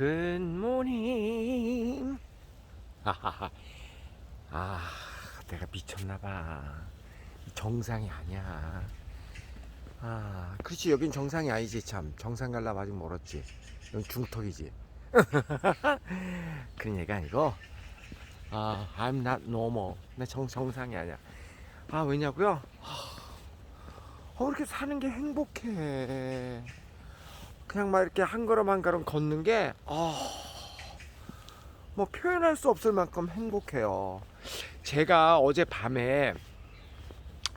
굿모닝. 하하하. 아, 내가 미쳤나봐. 정상이 아니야. 아, 그렇지. 여긴 정상이 아니지, 참. 정상 갈라 아직 멀었지. 여긴 중턱이지. 그런 얘기 아니고, 아, I'm not normal. 내 정, 정상이 아니야. 아, 왜냐고요? 어, 이렇게 사는 게 행복해. 그냥 막 이렇게 한 걸음 한 걸음 걷는 게, 아, 뭐 표현할 수 없을 만큼 행복해요. 제가 어제 밤에,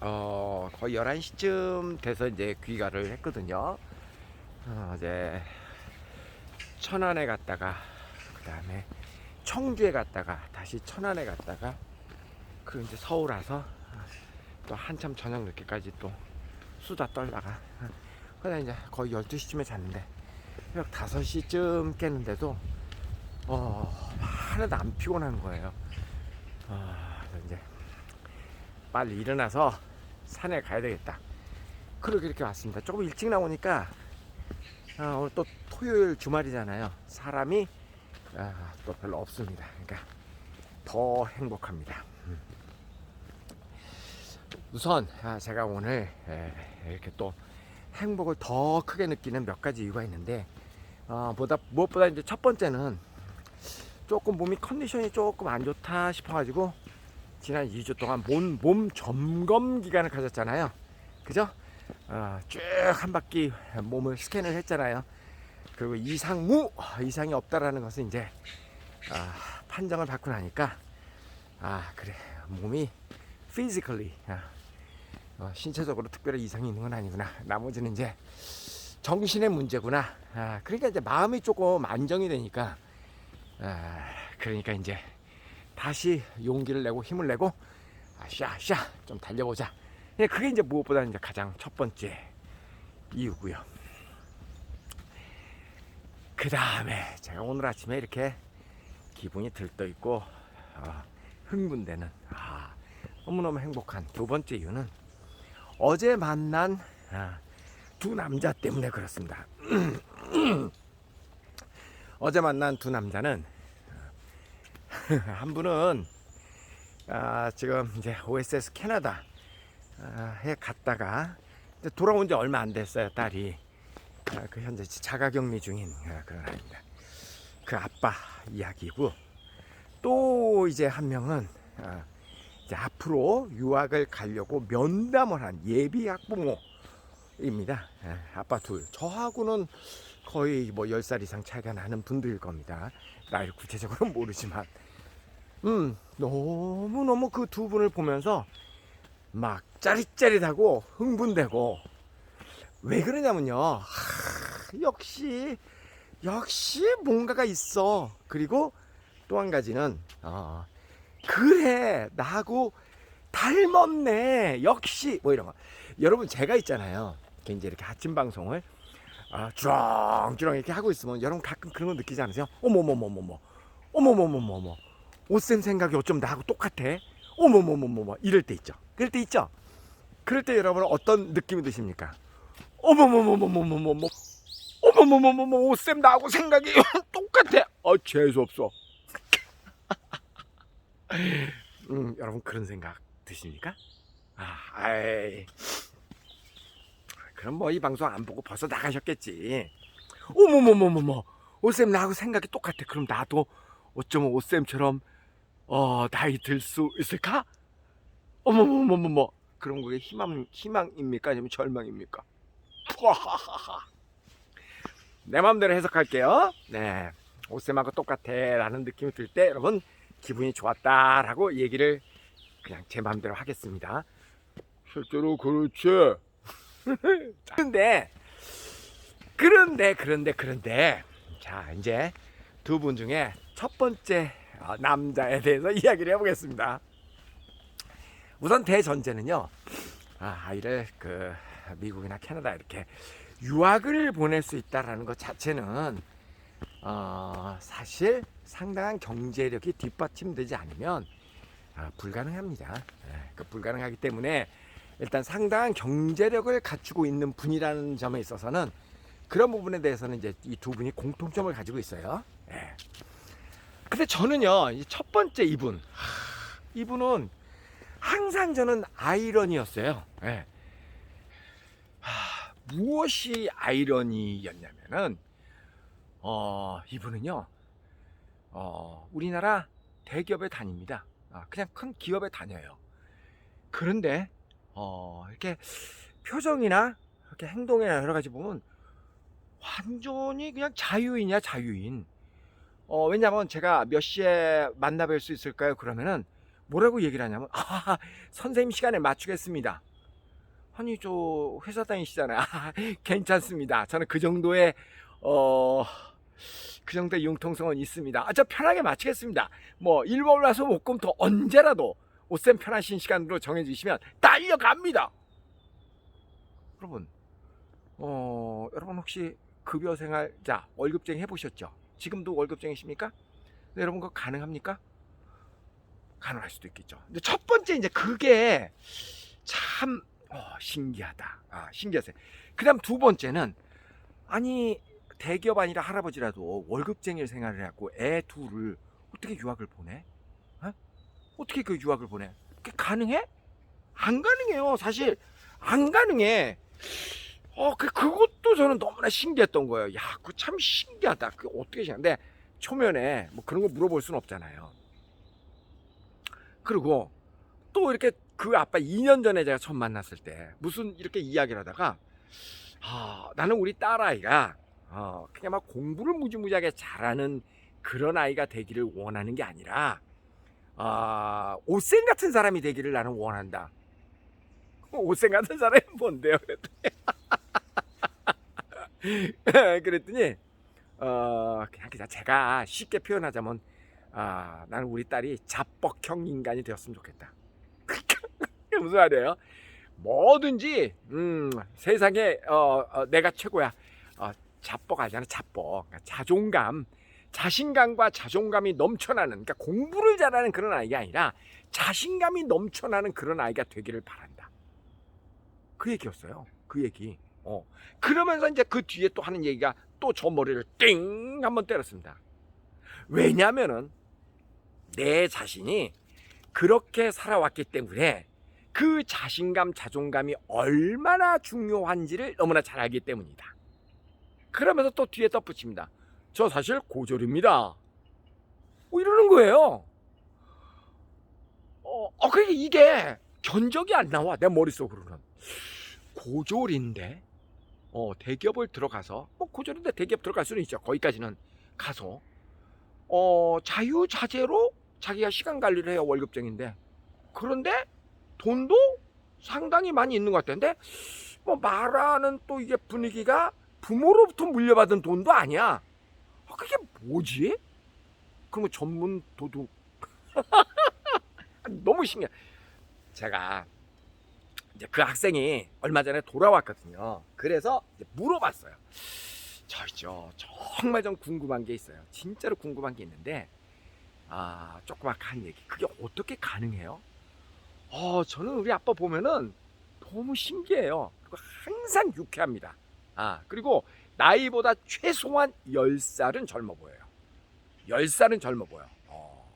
어, 거의 11시쯤 돼서 이제 귀가를 했거든요. 어, 어제 천안에 갔다가, 그 다음에 청주에 갔다가, 다시 천안에 갔다가, 그리고 이제 서울 와서 또 한참 저녁 늦게까지 또 수다 떨다가 그다 이제 거의 12시쯤에 잤는데 새벽 5시쯤 깼는데도 어 하나도 안 피곤한 거예요. 아 그래서 이제 빨리 일어나서 산에 가야 되겠다. 그렇게 이렇게 왔습니다. 조금 일찍 나오니까 아, 오늘 또 토요일 주말이잖아요. 사람이 아, 또 별로 없습니다. 그러니까 더 행복합니다. 우선 아, 제가 오늘 에, 이렇게 또 행복을 더 크게 느끼는 몇 가지 이유가 있는데 어, 보다 무엇보다 이제 첫 번째는 조금 몸이 컨디션이 조금 안 좋다 싶어가지고 지난 2주 동안 몸, 몸 점검 기간을 가졌잖아요. 그죠? 어, 쭉한 바퀴 몸을 스캔을 했잖아요. 그리고 이상 무 이상이 없다라는 것은 이제 아, 판정을 받고 나니까 아 그래. 몸이 physically 아, 어, 신체적으로 특별히 이상이 있는 건 아니구나. 나머지는 이제 정신의 문제구나. 아, 그러니까 이제 마음이 조금 안정이 되니까, 아, 그러니까 이제 다시 용기를 내고 힘을 내고, 아, 샤, 샤, 좀 달려보자. 예, 그게 이제 무엇보다 이제 가장 첫 번째 이유고요. 그 다음에 제가 오늘 아침에 이렇게 기분이 들떠 있고, 어, 흥분되는, 아, 너무너무 행복한 두 번째 이유는 어제 만난 아, 두 남자 때문에 그렇습니다. 어제 만난 두 남자는 한 분은 아, 지금 이제 OSS 캐나다에 갔다가 이제 돌아온 지 얼마 안 됐어요 딸이 아, 그 현재 자가격리 중인 아, 그런 아입니다. 그 아빠 이야기고 또 이제 한 명은 아, 앞으로 유학을 가려고 면담을 한 예비 학부모입니다. 예, 아빠 둘. 저하고는 거의 뭐 10살 이상 차이가 나는 분들일 겁니다. 나이를 구체적으로 모르지만. 음, 너무너무 그 두 분을 보면서 막 짜릿짜릿하고 흥분되고 왜 그러냐면요. 하, 역시, 역시 뭔가가 있어. 그리고 또 한 가지는, 어, 그래 나하고 닮았네. 역시. 뭐 이런 거. 여러분 제가 있잖아요. 이제 이렇게 아침 방송을 아, 주렁주렁 이렇게 하고 있으면 여러분 가끔 그런 거 느끼지 않으세요? 어머머머머머. 어머머머머머. 옷샘 생각이 어쩜 나하고 똑같아? 어머머머머머. 이럴 때 있죠. 그럴 때 있죠? 그럴 때 여러분은 어떤 느낌이 드십니까? 어머머머머머머머. 어머머머머머. 옷샘 나하고 생각이 똑같아. 아 재수없어 음, 여러분 그런 생각 드십니까? 아, 아이. 그럼 뭐 이 방송 안 보고 벌써 나가셨겠지. 어머머머머머, 오쌤 나하고 생각이 똑같아. 그럼 나도 어쩌면 오쌤처럼 어 나이 들 수 있을까? 어머머머머머, 그럼 그게 희망 희망입니까 아니면 절망입니까? 내 마음대로 해석할게요. 네, 오쌤하고 똑같아라는 느낌이 들 때 여러분 기분이 좋았다라고 얘기를 그냥 제 마음대로 하겠습니다. 실제로 그렇지. 그런데 그런데 그런데 그런데 자 이제 두 분 중에 첫 번째 어, 남자에 대해서 이야기를 해보겠습니다. 우선 대전제는요. 아, 아이를 그 미국이나 캐나다 이렇게 유학을 보낼 수 있다라는 것 자체는 어, 사실 상당한 경제력이 뒷받침되지 않으면 아, 불가능합니다. 예, 그 불가능하기 때문에 일단 상당한 경제력을 갖추고 있는 분이라는 점에 있어서는 그런 부분에 대해서는 이제 이 두 분이 공통점을 가지고 있어요. 예. 근데 저는요, 이첫 번째 이분, 하, 이분은 항상 저는 아이러니였어요. 예. 하, 무엇이 아이러니였냐면은, 어, 이분은요, 어, 우리나라 대기업에 다닙니다. 아, 그냥 큰 기업에 다녀요. 그런데, 어, 이렇게 표정이나 이렇게 행동이나 여러 가지 보면 완전히 그냥 자유인이야, 자유인. 어, 왜냐면 제가 몇 시에 만나뵐 수 있을까요? 그러면은 뭐라고 얘기를 하냐면, 아, 선생님 시간에 맞추겠습니다. 아니, 저 회사 다니시잖아요. 아, 괜찮습니다. 저는 그 정도의, 어, 그 정도의 융통성은 있습니다. 아, 저 편하게 맞추겠습니다. 뭐, 일본 와서 목금토 언제라도 옷샘 편하신 시간으로 정해주시면 달려갑니다. 여러분, 어, 여러분 혹시 급여 생활자 월급쟁이 해보셨죠? 지금도 월급쟁이십니까? 네, 여러분 그거 가능합니까? 가능할 수도 있겠죠. 근데 첫 번째 이제 그게 참 어, 신기하다. 아, 신기하세요. 그다음 두 번째는 아니 대기업 아니라 할아버지라도 월급쟁이 생활을 하고 애 둘을 어떻게 유학을 보내? 어? 어떻게 그 유학을 보내? 그게 가능해? 안 가능해요. 사실 안 가능해. 어, 그, 그것도 저는 너무나 신기했던 거예요. 야, 그 참 신기하다. 그 어떻게 신기한데, 초면에 뭐 그런 거 물어볼 수는 없잖아요. 그리고 또 이렇게 그 아빠 2년 전에 제가 처음 만났을 때 무슨 이렇게 이야기를 하다가, 아, 나는 우리 딸아이가, 어, 그냥 막 공부를 무지무지하게 잘하는 그런 아이가 되기를 원하는 게 아니라, 아, 옷생 같은 사람이 되기를 나는 원한다. 옷생 같은 사람이 뭔데요? 그랬더니, 그랬더니 어, 그냥 그냥 제가 쉽게 표현하자면 아, 나는 우리 딸이 자뻑형 인간이 되었으면 좋겠다. 그게 무슨 말이에요? 뭐든지 음, 세상에 어, 어, 내가 최고야. 어, 자뻑 아니잖아, 자뻑. 그러니까 자존감, 자신감과 자존감이 넘쳐나는, 그러니까 공부를 잘하는 그런 아이가 아니라 자신감이 넘쳐나는 그런 아이가 되기를 바란다. 그 얘기였어요. 그 얘기. 어. 그러면서 이제 그 뒤에 또 하는 얘기가 또 저 머리를 띵 한번 때렸습니다. 왜냐면은 내 자신이 그렇게 살아왔기 때문에 그 자신감, 자존감이 얼마나 중요한지를 너무나 잘 알기 때문이다. 그러면서 또 뒤에 덧붙입니다. 저 사실 고졸입니다. 뭐 이러는 거예요. 어, 어, 그러니까 이게 견적이 안 나와. 내 머릿속으로는. 고졸인데, 어, 대기업을 들어가서, 뭐 고졸인데 대기업 들어갈 수는 있죠. 거기까지는 가서, 어, 자유자재로 자기가 시간 관리를 해요. 월급쟁인데. 그런데 돈도 상당히 많이 있는 것 같은데, 뭐 말하는 또 이게 분위기가 부모로부터 물려받은 돈도 아니야. 아, 그게 뭐지? 그러면 전문 도둑. 너무 신기해. 제가 이제 그 학생이 얼마 전에 돌아왔거든요. 그래서 물어봤어요. 저 있죠. 정말 좀 궁금한 게 있어요. 진짜로 궁금한 게 있는데, 아, 조그맣한 얘기. 그게 어떻게 가능해요? 어, 저는 우리 아빠 보면은 너무 신기해요. 그리고 항상 유쾌합니다. 아, 그리고 나이보다 최소한 10살은 젊어 보여요. 10살은 젊어 보여. 어,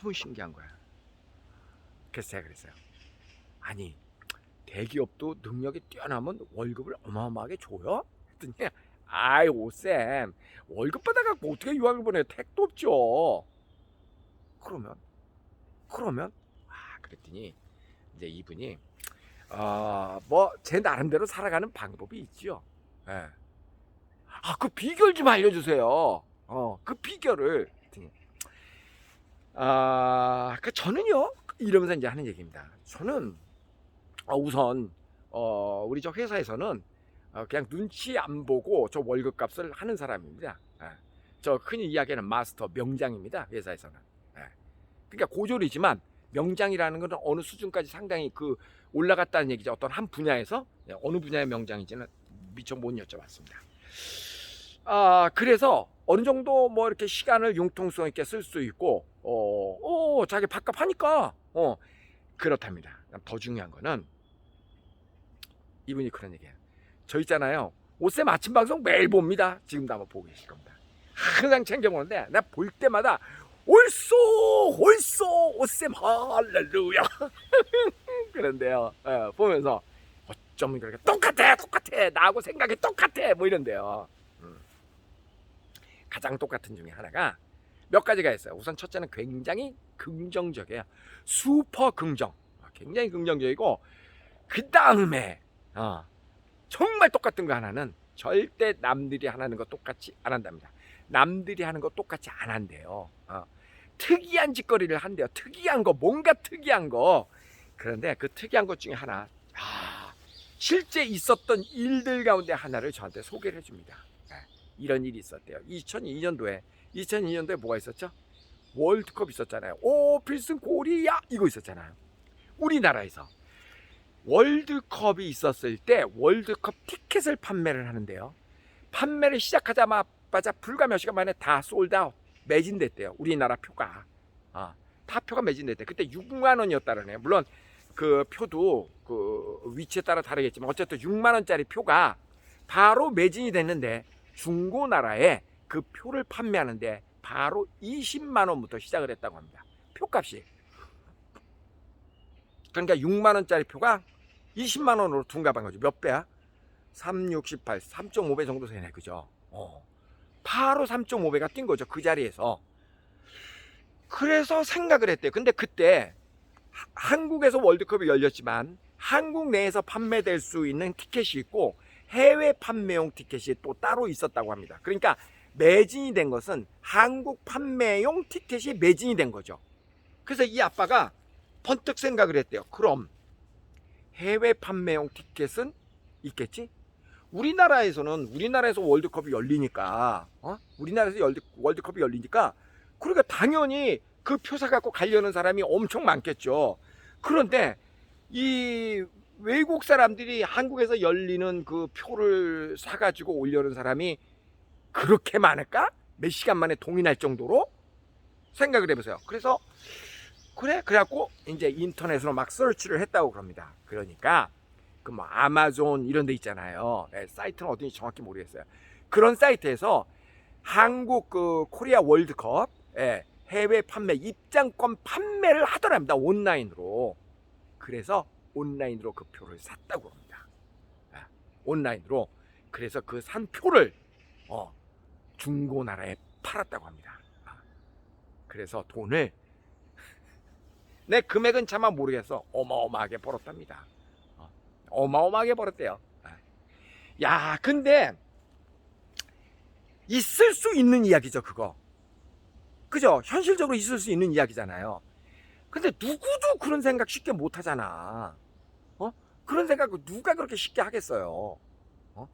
너무 신기한 거야. 그래서 제가 그랬어요. 아니, 대기업도 능력이 뛰어나면 월급을 어마어마하게 줘요? 했더니, 아이, 오쌤, 월급 받아갖고 어떻게 유학을 보내요? 택도 없죠. 그러면, 그러면, 아, 그랬더니, 이제 이분이, 어, 뭐, 제 나름대로 살아가는 방법이 있죠. 예. 아, 그 비결 좀 알려주세요. 어, 그 비결을. 아, 그 저는요, 이러면서 이제 하는 얘기입니다. 저는, 어, 우선, 어, 우리 저 회사에서는, 어, 그냥 눈치 안 보고 저 월급 값을 하는 사람입니다. 예. 저 흔히 이야기하는 마스터, 명장입니다. 회사에서는. 예. 그러니까 고졸이지만, 명장이라는 것은 어느 수준까지 상당히 그 올라갔다는 얘기죠. 어떤 한 분야에서 예, 어느 분야의 명장인지는 미처 못 여쭤봤습니다. 아 그래서 어느 정도 뭐 이렇게 시간을 융통성 있게 쓸 수 있고 어, 어 자기 밥값 하니까 어 그렇답니다. 더 중요한 거는 이분이 그런 얘기예요. 저 있잖아요. 오쌤 아침 방송 매일 봅니다. 지금도 아마 보고 계실 겁니다. 항상 챙겨보는데 나볼 때마다 옳소 옳소 오쌤 할렐루야 그런데요 예, 보면서 어쩜 그렇게 똑같아 똑같아 나하고 생각이 똑같아 뭐 이런데요 음. 가장 똑같은 중에 하나가 몇 가지가 있어요 우선 첫째는 굉장히 긍정적이에요 슈퍼 긍정 아, 굉장히 긍정적이고 그 다음에 어, 정말 똑같은 거 하나는 절대 남들이 하는 거 똑같이 안 한답니다 남들이 하는 거 똑같이 안 한대요. 어. 특이한 짓거리를 한대요. 특이한 거, 뭔가 특이한 거. 그런데 그 특이한 것 중에 하나, 아, 실제 있었던 일들 가운데 하나를 저한테 소개를 해줍니다. 네, 이런 일이 있었대요. 2002년도에, 2002년도에 뭐가 있었죠? 월드컵 있었잖아요. 오, 필승 코리아! 이거 있었잖아요. 우리나라에서. 월드컵이 있었을 때 월드컵 티켓을 판매를 하는데요. 판매를 시작하자마자 불과 몇 시간 만에 다 솔드아웃 매진됐대요. 우리나라 표가. 아, 다 표가 매진됐대. 그때 6만 원이었다라네요. 물론 그 표도 그 위치에 따라 다르겠지만 어쨌든 6만 원짜리 표가 바로 매진이 됐는데 중고나라에 그 표를 판매하는데 바로 20만 원부터 시작을 했다고 합니다. 표값이. 그러니까 6만 원짜리 표가 20만 원으로 둔갑한 거죠. 몇 배야? 3, 68, 3.5배 정도 되네. 그죠? 어. 바로 3.5배가 뛴 거죠. 그 자리에서. 그래서 생각을 했대요. 근데 그때 하- 한국에서 월드컵이 열렸지만 한국 내에서 판매될 수 있는 티켓이 있고 해외 판매용 티켓이 또 따로 있었다고 합니다. 그러니까 매진이 된 것은 한국 판매용 티켓이 매진이 된 거죠. 그래서 이 아빠가 번뜩 생각을 했대요. 그럼 해외 판매용 티켓은 있겠지? 우리나라에서는 우리나라에서 월드컵이 열리니까 어? 우리나라에서 월드, 월드컵이 열리니까 그러니까 당연히 그 표 사 갖고 가려는 사람이 엄청 많겠죠. 그런데 이 외국 사람들이 한국에서 열리는 그 표를 사가지고 올려는 사람이 그렇게 많을까? 몇 시간 만에 동의할 정도로 생각을 해보세요. 그래서 그래 그래갖고 이제 인터넷으로 막 서치를 했다고 그럽니다. 그러니까 그 뭐 아마존 이런 데 있잖아요. 예, 사이트는 어딘지 정확히 모르겠어요. 그런 사이트에서 한국 그 코리아 월드컵 예, 해외 판매 입장권 판매를 하더랍니다. 온라인으로. 그래서 온라인으로 그 표를 샀다고 합니다. 예, 온라인으로. 그래서 그 산 표를 어, 중고나라에 팔았다고 합니다. 아, 그래서 돈을 내 금액은 차마 모르겠어. 어마어마하게 벌었답니다. 어, 어마어마하게 벌었대요. 아. 야, 근데 있을 수 있는 이야기죠, 그거. 그죠? 현실적으로 있을 수 있는 이야기잖아요. 근데 누구도 그런 생각 쉽게 못 하잖아. 어? 그런 생각 누가 그렇게 쉽게 하겠어요? 어?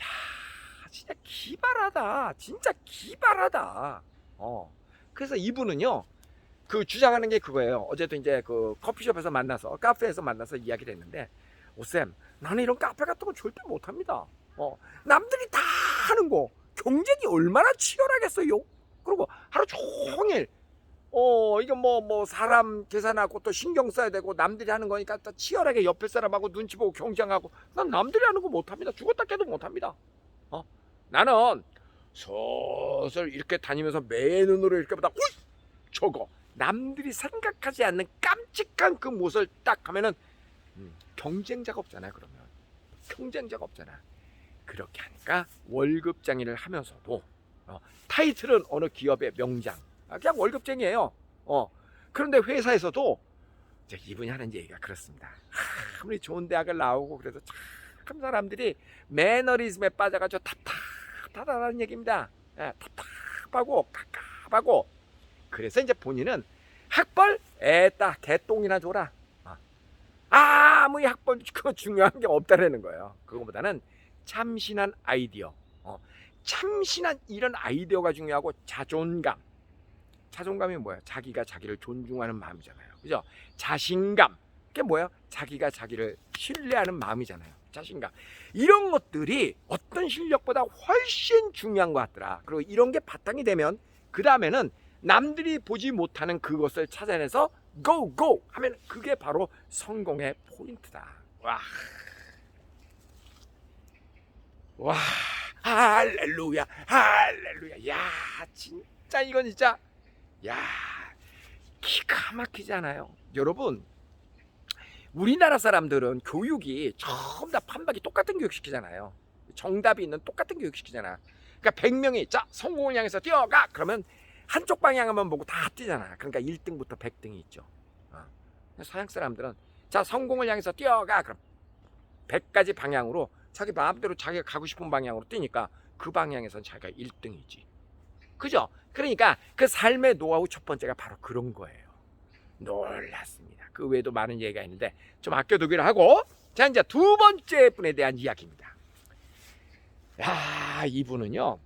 야, 진짜 기발하다. 진짜 기발하다. 어. 그래서 이분은요. 그 주장하는 게 그거예요. 어제도 이제 그 커피숍에서 만나서 카페에서 만나서 이야기를 했는데 오쌤 나는 이런 카페 같은 거 절대 못 합니다. 어 남들이 다 하는 거 경쟁이 얼마나 치열하겠어요. 그리고 하루 종일 어 이게 뭐 뭐 사람 계산하고 또 신경 써야 되고 남들이 하는 거니까 또 치열하게 옆에 사람하고 눈치 보고 경쟁하고 난 남들이 하는 거 못 합니다. 죽었다 깨도 못 합니다. 어 나는 슬슬 이렇게 다니면서 매 눈으로 이렇게 보다 우이 저거 남들이 생각하지 않는 깜찍한 그 모습을 딱 하면은 음, 경쟁자가 없잖아요 그러면. 경쟁자가 없잖아. 그렇게 하니까 월급쟁이를 하면서도 어, 타이틀은 어느 기업의 명장. 아, 그냥 월급쟁이에요. 어, 그런데 회사에서도 이제 이분이 하는 얘기가 그렇습니다. 아무리 좋은 대학을 나오고 그래서 참 사람들이 매너리즘에 빠져가지고 답답하다는 얘기입니다. 예, 답답하고 갑갑하고. 그래서 이제 본인은 학벌? 에따 개똥이나 줘라. 아, 아무 학벌 그거 중요한 게 없다라는 거예요. 그거보다는 참신한 아이디어, 어, 참신한 이런 아이디어가 중요하고 자존감. 자존감이 뭐야? 자기가 자기를 존중하는 마음이잖아요. 그죠? 자신감. 그게 뭐야? 자기가 자기를 신뢰하는 마음이잖아요. 자신감. 이런 것들이 어떤 실력보다 훨씬 중요한 것 같더라. 그리고 이런 게 바탕이 되면 그 다음에는 남들이 보지 못하는 그것을 찾아내서 go go 하면 그게 바로 성공의 포인트다. 와. 와 할렐루야 할렐루야. 야 진짜 이건 진짜 야 기가 막히잖아요? 여러분 우리나라 사람들은 교육이 전부 다 판박이 똑같은 교육 시키잖아요. 정답이 있는 똑같은 교육 시키잖아. 그러니까 100명이 자 성공을 향해서 뛰어가! 그러면 한쪽 방향만 보고 다 뛰잖아 그러니까 1등부터 100등이 있죠 어. 서양 사람들은 자 성공을 향해서 뛰어가 그럼 100가지 방향으로 자기 마음대로 자기가 가고 싶은 방향으로 뛰니까 그 방향에선 자기가 1등이지. 그죠? 그러니까 그 삶의 노하우 첫 번째가 바로 그런 거예요. 놀랐습니다. 그 외에도 많은 얘기가 있는데 좀 아껴두기로 하고 자 이제 두 번째 분에 대한 이야기입니다. 야 이분은요.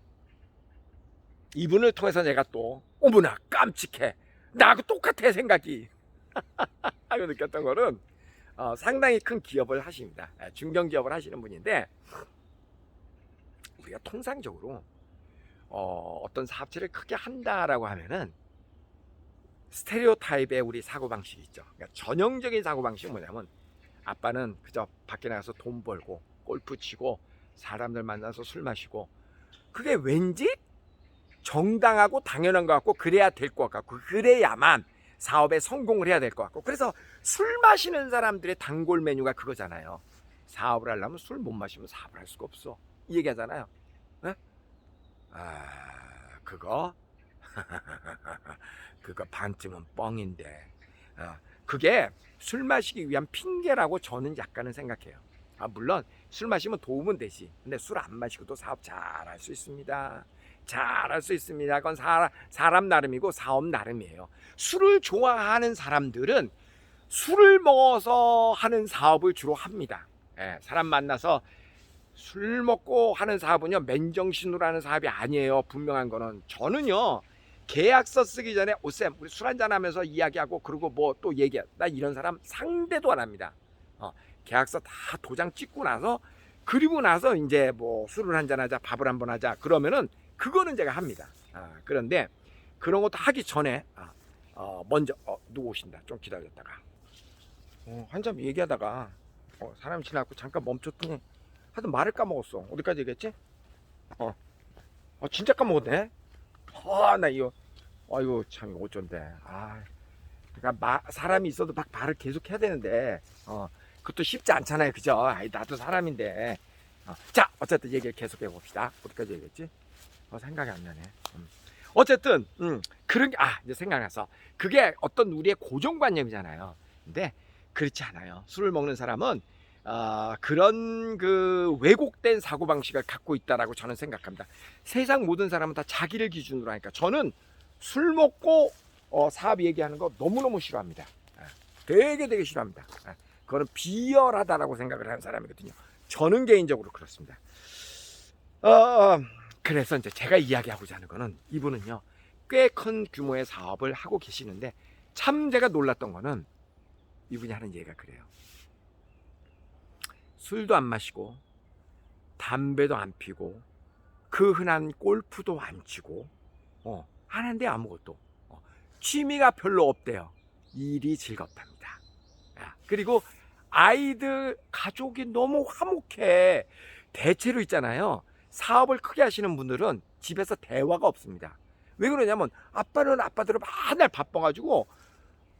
이분을 통해서 내가 또 어머나 깜찍해. 나하고 똑같아 생각이 하고 느꼈던 거는 어, 상당히 큰 기업을 하십니다. 예, 중견 기업을 하시는 분인데 우리가 통상적으로 어, 어떤 사업체를 크게 한다라고 하면은 스테레오 타입의 우리 사고 방식이 있죠. 그러니까 전형적인 사고 방식은 뭐냐면 아빠는 그저 밖에 나가서 돈 벌고 골프 치고 사람들 만나서 술 마시고 그게 왠지 정당하고 당연한 것 같고 그래야 될 것 같고 그래야만 사업에 성공을 해야 될 것 같고 그래서 술 마시는 사람들의 단골 메뉴가 그거잖아요. 사업을 하려면 술 못 마시면 사업을 할 수가 없어. 이 얘기하잖아요. 네? 아 그거 그거 반쯤은 뻥인데 어, 그게 술 마시기 위한 핑계라고 저는 약간은 생각해요. 아 물론 술 마시면 도움은 되지. 근데 술 안 마시고도 사업 잘 할 수 있습니다. 잘할수 있습니다. 그건 사람, 사람 나름이고 사업 나름이에요. 술을 좋아하는 사람들은 술을 먹어서 하는 사업을 주로 합니다. 예, 사람 만나서 술 먹고 하는 사업은요 맨정신으로 하는 사업이 아니에요. 분명한 거는 저는요 계약서 쓰기 전에 오쌤 우리 술 한잔 하면서 이야기하고 그리고 뭐 또 얘기해 나 이런 사람 상대도 안 합니다. 어, 계약서 다 도장 찍고 나서 그리고 나서 이제 뭐 술을 한잔 하자 밥을 한번 하자 그러면은 그거는 제가 합니다. 아, 그런데 그런 것도 하기 전에 아, 어, 먼저 어, 누구 오신다 좀 기다렸다가. 어, 한참 얘기하다가 어, 사람 지나고 잠깐 멈췄더니 하여튼 말을 까먹었어. 어디까지 얘기했지? 어, 어 진짜 까먹었네? 아나 이거 아이고 참 어쩐데. 아 그러니까 마, 사람이 있어도 막 말을 계속 해야 되는데 어 그것도 쉽지 않잖아요. 그죠? 아이 나도 사람인데. 어, 자 어쨌든 얘기를 계속해 봅시다. 어디까지 얘기했지? 어, 생각이 안 나네. 음. 어쨌든 음, 그런 게아 이제 생각나서 그게 어떤 우리의 고정관념이잖아요. 근데 그렇지 않아요. 술을 먹는 사람은 어, 그런 그 왜곡된 사고 방식을 갖고 있다라고 저는 생각합니다. 세상 모든 사람은 다 자기를 기준으로 하니까 저는 술 먹고 어, 사업 얘기하는 거 너무너무 싫어합니다. 아, 되게 되게 싫어합니다. 아, 그거는 비열하다라고 생각을 하는 사람이거든요. 저는 개인적으로 그렇습니다. 어, 그래서 이제 제가 이야기하고자 하는 거는 이분은요 꽤 큰 규모의 사업을 하고 계시는데 참 제가 놀랐던 거는 이분이 하는 얘기가 그래요. 술도 안 마시고 담배도 안 피고 그 흔한 골프도 안 치고 어, 하는데 아무것도. 어, 취미가 별로 없대요. 일이 즐겁답니다. 야, 그리고 아이들 가족이 너무 화목해. 대체로 있잖아요 사업을 크게 하시는 분들은 집에서 대화가 없습니다 왜 그러냐면 아빠는 아빠대로 맨날 바빠가지고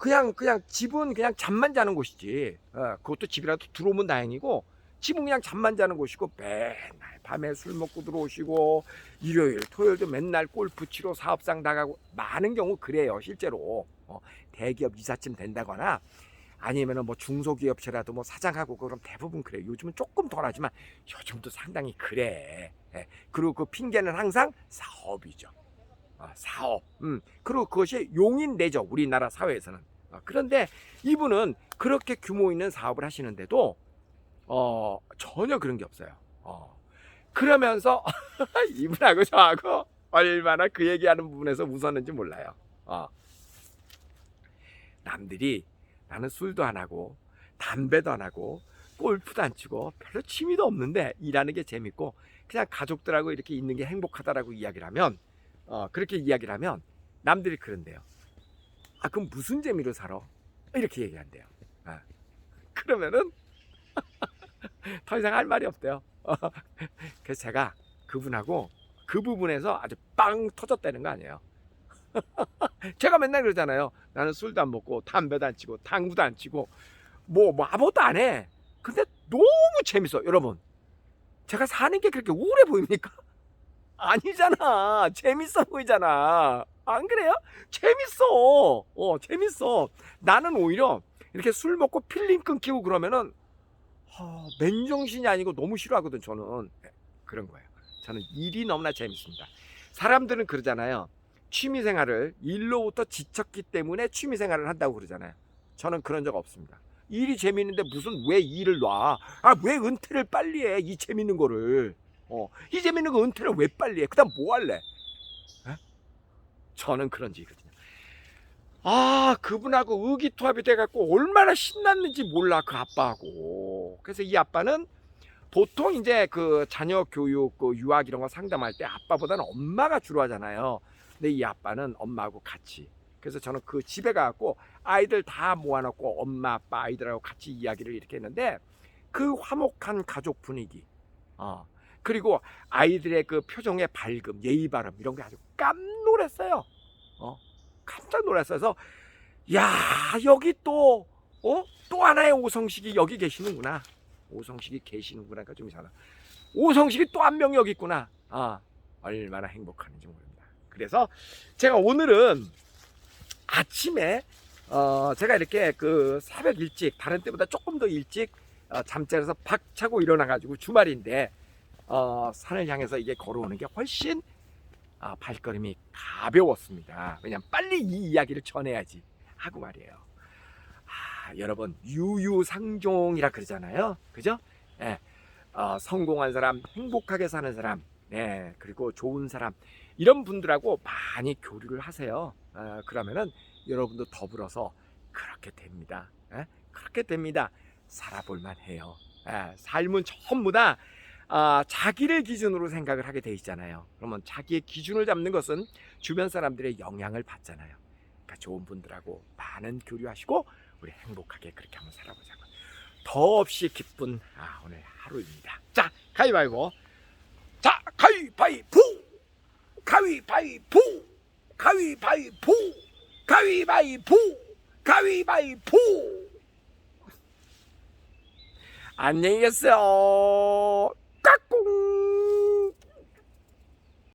그냥 그냥 집은 그냥 잠만 자는 곳이지. 어, 그것도 집이라도 들어오면 다행이고 집은 그냥 잠만 자는 곳이고 맨날 밤에 술 먹고 들어오시고 일요일 토요일도 맨날 골프 치러 사업상 나가고 많은 경우 그래요 실제로 어, 대기업 이사쯤 된다거나 아니면은 뭐 중소기업체라도 뭐 사장하고 그럼 대부분 그래 요 요즘은 조금 덜하지만 요즘도 상당히 그래 예. 그리고 그 핑계는 항상 사업이죠 어, 사업. 음. 그리고 그것이 용인되죠. 우리나라 사회에서는. 어, 그런데 이분은 그렇게 규모 있는 사업을 하시는데도 어, 전혀 그런 게 없어요. 어. 그러면서 이분하고 저하고 얼마나 그 얘기하는 부분에서 웃었는지 몰라요. 어. 남들이 나는 술도 안 하고 담배도 안 하고 골프도 안 치고 별로 취미도 없는데 일하는 게 재밌고 그냥 가족들하고 이렇게 있는 게 행복하다라고 이야기를 하면 어, 그렇게 이야기를 하면 남들이 그런데요. 아, 그럼 무슨 재미로 살아? 이렇게 얘기한대요. 아, 그러면은 더 이상 할 말이 없대요. 그래서 제가 그분하고 그 부분에서 아주 빵 터졌다는 거 아니에요. 제가 맨날 그러잖아요. 나는 술도 안 먹고 담배도 안 치고 당구도 안 치고 뭐, 뭐 아무것도 안 해. 근데 너무 재밌어, 여러분. 제가 사는 게 그렇게 우울해 보입니까? 아니잖아. 재밌어 보이잖아. 안 그래요? 재밌어. 어, 재밌어. 나는 오히려 이렇게 술 먹고 필링 끊기고 그러면은 하, 맨정신이 아니고 너무 싫어하거든, 저는. 네, 그런 거예요. 저는 일이 너무나 재밌습니다. 사람들은 그러잖아요. 취미 생활을 일로부터 지쳤기 때문에 취미 생활을 한다고 그러잖아요. 저는 그런 적 없습니다. 일이 재밌는데 무슨 왜 일을 놔? 아, 왜 은퇴를 빨리 해? 이 재밌는 거를. 어, 이 재밌는 거 은퇴를 왜 빨리 해? 그 다음 뭐 할래? 에? 저는 그런 지 거든요. 아, 그분하고 의기투합이 돼갖고 얼마나 신났는지 몰라, 그 아빠하고. 그래서 이 아빠는 보통 이제 그 자녀 교육, 그 유학 이런 거 상담할 때 아빠보다는 엄마가 주로 하잖아요. 근데 이 아빠는 엄마하고 같이. 그래서 저는 그 집에 가갖고 아이들 다 모아놓고 엄마, 아빠, 아이들하고 같이 이야기를 이렇게 했는데 그 화목한 가족 분위기. 어. 그리고 아이들의 그 표정의 밝음, 예의 바름 이런 게 아주 깜놀했어요. 어. 깜짝 놀랐어요. 그래서 야 여기 또 어? 또 하나의 오성식이 여기 계시는구나. 오성식이 계시는구나. 그러니까 좀 이상하다. 오성식이 또 한 명 여기 있구나. 아 얼마나 행복한지 모릅니다. 그래서 제가 오늘은 아침에 어 제가 이렇게 그 새벽 일찍 다른 때보다 조금 더 일찍 어, 잠자리에서 박차고 일어나가지고 주말인데 어, 산을 향해서 이게 걸어오는 게 훨씬 아, 발걸음이 가벼웠습니다. 왜냐면 빨리 이 이야기를 전해야지 하고 말이에요. 아, 여러분 유유상종이라 그러잖아요. 그죠? 예. 어, 성공한 사람, 행복하게 사는 사람, 네, 그리고 좋은 사람 이런 분들하고 많이 교류를 하세요. 어, 그러면은 여러분도 더불어서 그렇게 됩니다. 예? 그렇게 됩니다. 살아볼만 해요. 예, 삶은 전부 다 아, 자기를 기준으로 생각을 하게 돼 있잖아요. 그러면 자기의 기준을 잡는 것은 주변 사람들의 영향을 받잖아요. 그러니까 좋은 분들하고 많은 교류하시고 우리 행복하게 그렇게 한번 살아보자고. 더없이 기쁜 아, 오늘 하루입니다. 자, 가위바위보. 자, 가위바위보. 가위바위보. 가위바위보. 가위바위보. 가위바위보. 안녕히 계세요. 까꿍.